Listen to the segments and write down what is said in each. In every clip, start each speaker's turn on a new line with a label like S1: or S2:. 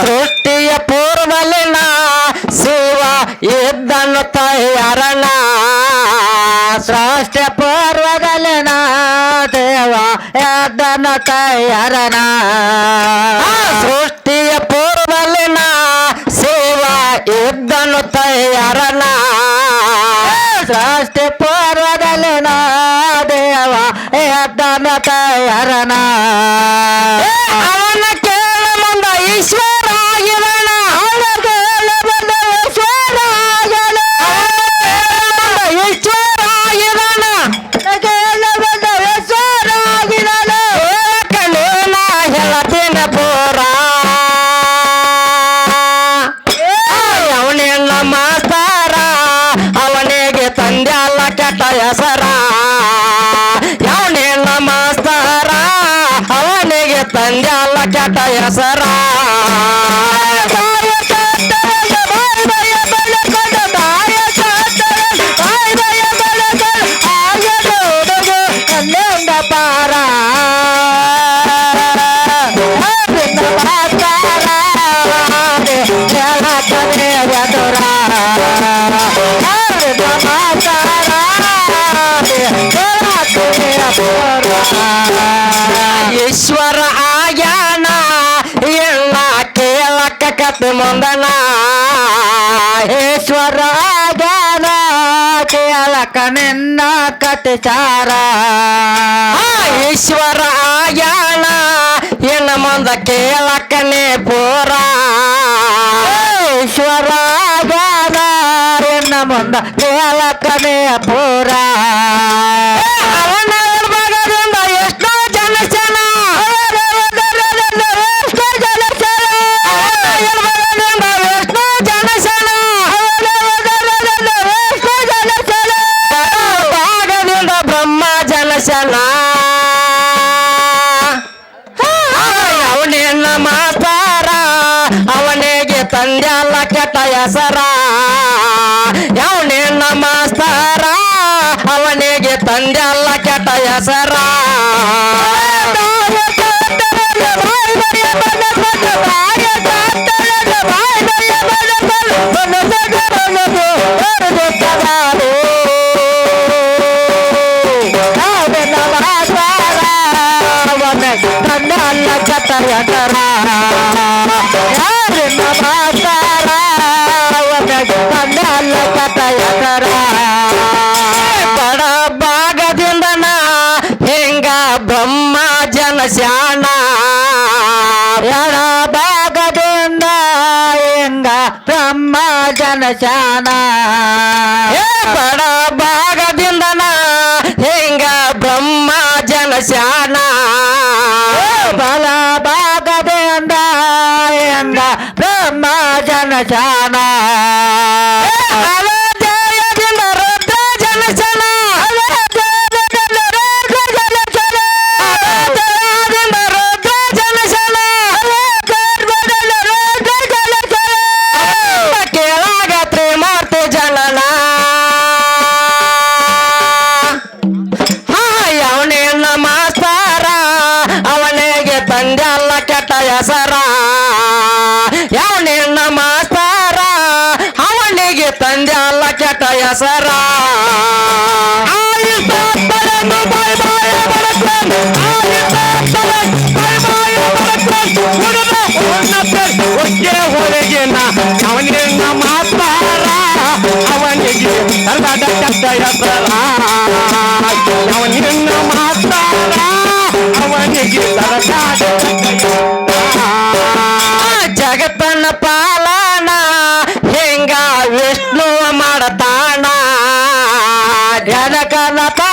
S1: ಸೃಷ್ಟಿಯ ಪೂರ್ವಲಿನ ಶಿವ ಇದ್ದನ್ನು ತಯಾರಣ ಸೃಷ್ಟಿಯ ಪೂರ್ವದಲ್ಲಿನ ದೇವ ಎದ್ದನ್ನು ತಯಾರಣ ಸೃಷ್ಟಿಯ ಪೂರ್ವಲಿನ ಶಿವ ಇದ್ದನು ತಯಾರನ ಸೃಷ್ಟಿ ಪೂರ್ವದಲ್ಲಿ ನಾ ದೇವ ಎದ್ದನು ತಯಾರನ ಕತೆ ಮುಂದನ ಈಶ್ವರ ಆಗ್ಯಾನ ಕೇಳಕ ನಿನ್ನ ಕತೆ ಚಾರ ಈಶ್ವರ ಯಾಣ ಏನ ಮುಂದ ಕೇಳಕನೆ ಪೂರ. ಈಶ್ವರ ಆಗ್ಯಾನ ಇನ್ನ ಮುಂದ ಕೇಳಕನೆ ಪೂರ. ಅಲ್ಲ ಕೆಟ್ಟ ಹೆಸರ. ಅವನಿನ್ನ ಮಾಸ್ತಾರ? ಅವನಿಗೆ ತಂದೆ ಅಲ್ಲ ಕೆಟ್ಟ ಹೆಸರ. ಕೆಟ್ಟ ಹೆಸರ ಬಡ ಭಾಗದಿಂದನ ಹೆಂಗ ಬ್ರಹ್ಮ ಜನ ಶಾಣ ಎಡ ಭಾಗದಿಂದ ಹೆಂಗ ಬ್ರಹ್ಮ ಜನ ಶಾಣ ಹೆಸರ ಅವನೇನ ಮಾಸ್ತಾರ ಅವನಿಗೆ ತಂದೆ ಅಲ್ಲ ಕೆಟ್ಟ ಹೆಸರ. ಹೊರಗಿನ ಅವನಿಗೆ ಮಾತಾರ ಅವನಿಗೆ ಹೆಸರ Kanaka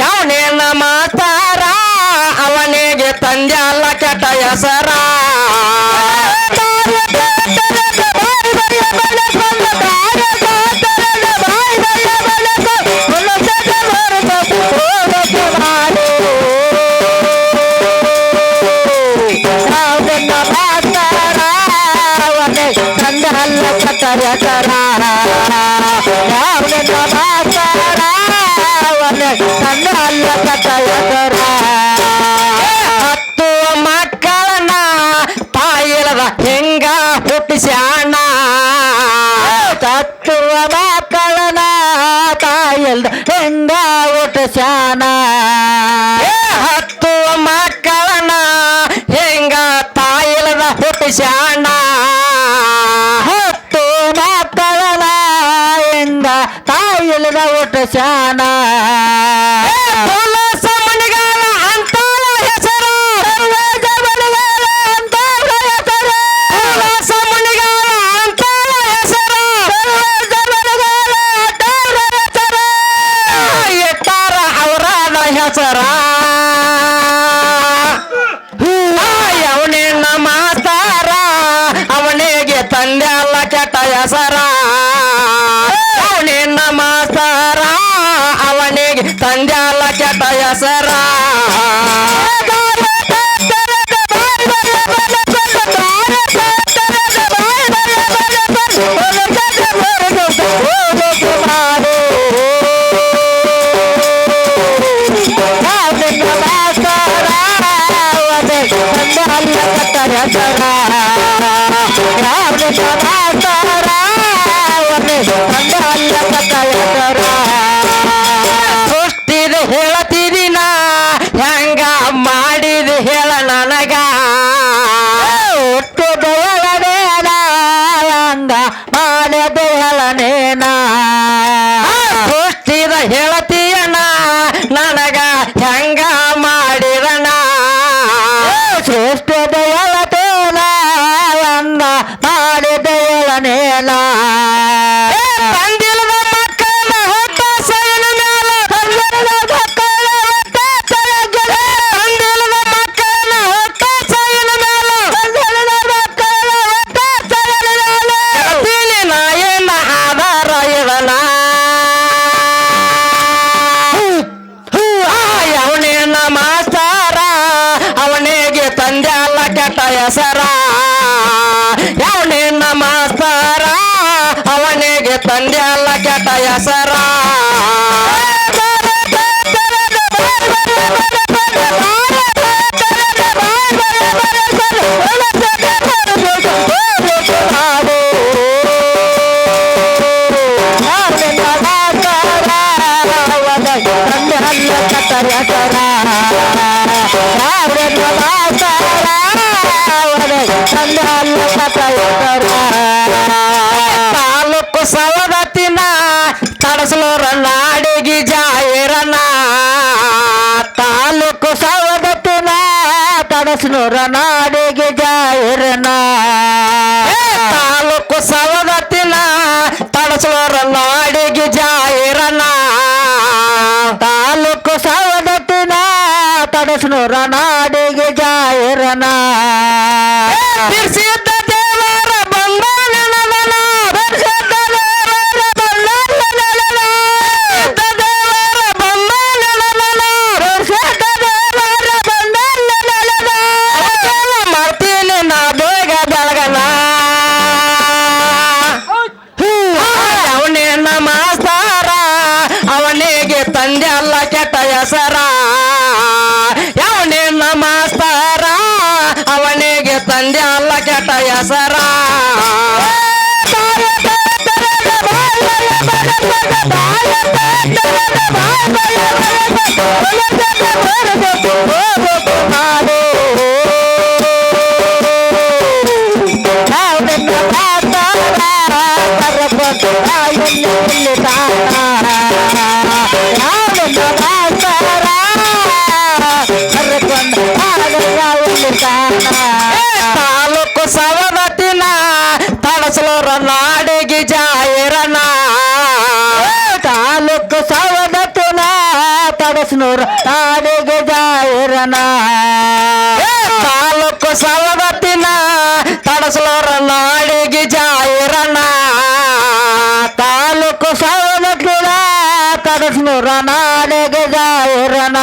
S1: ಯಾವನೇ ಮಾತಾರ? ಅವನಿಗೆ
S2: ತಂದೆ ಅಲ್ಲ ಕೆಟ್ಟ ಹೆಸರಾ. ಎಲ್ದ ಹೆಂಗ
S1: ಊಟ ಶಾನ
S2: ಹತ್ತು ಮಕ್ಕಳನ ಹೆಂಗ ತಾಯಿಲದ ಹುಟ್ಟು ಶಾಣ
S1: ಹತ್ತು ಮಕ್ಕಳನ ಹೆಂಗ ತಾಯಿಲದ ಹುಟ್ಟು ಶಾನ
S2: ತಂದೆ ಅಲ್ಲ ಕೆಟ್ಟ ಬಿಷ್ಣುರ ನಾಡಿಗೆ ಜಾಹಿರನ ತಾಲೂಕು ಸವದತ್ತಿನ ತಡಸೋರ ನಾಡಿಗೆ ಜಾಹಿರನ
S1: ತಾಲೂಕು ಸವದತ್ತಿನ ತಡಸ್ನೂರ ನಾಡಿಗೆ ಜಾಹಿರನ ತಿರ್ಸಿ பாட்டு ನೂರು ತಾಡಿಗೆ ಜಾಯಿರನ
S2: ತಾಲೂಕು
S1: ಸವಗತ್ತಿನ ತಡಸ್ಲೋರ ನಾಡಿಗೆ ಜಾಯಿರನ
S2: ತಾಲೂಕು ಸವಗತ್ತಿನ ತಡಸ್ನೂರ ನಾಡಿಗೆ ಜಾಯಿರನ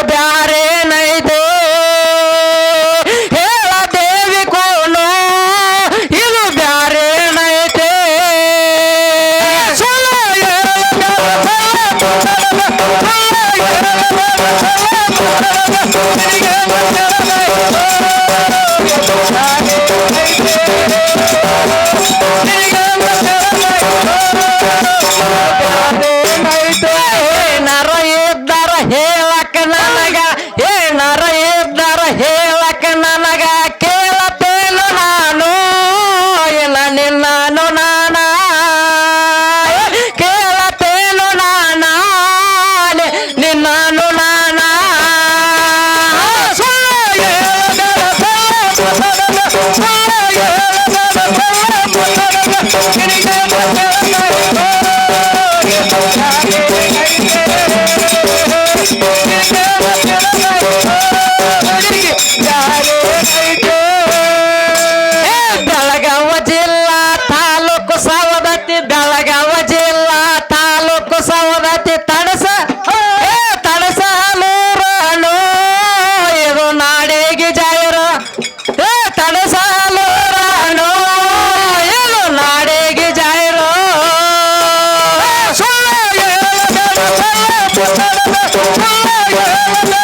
S1: go back.
S3: Yeah.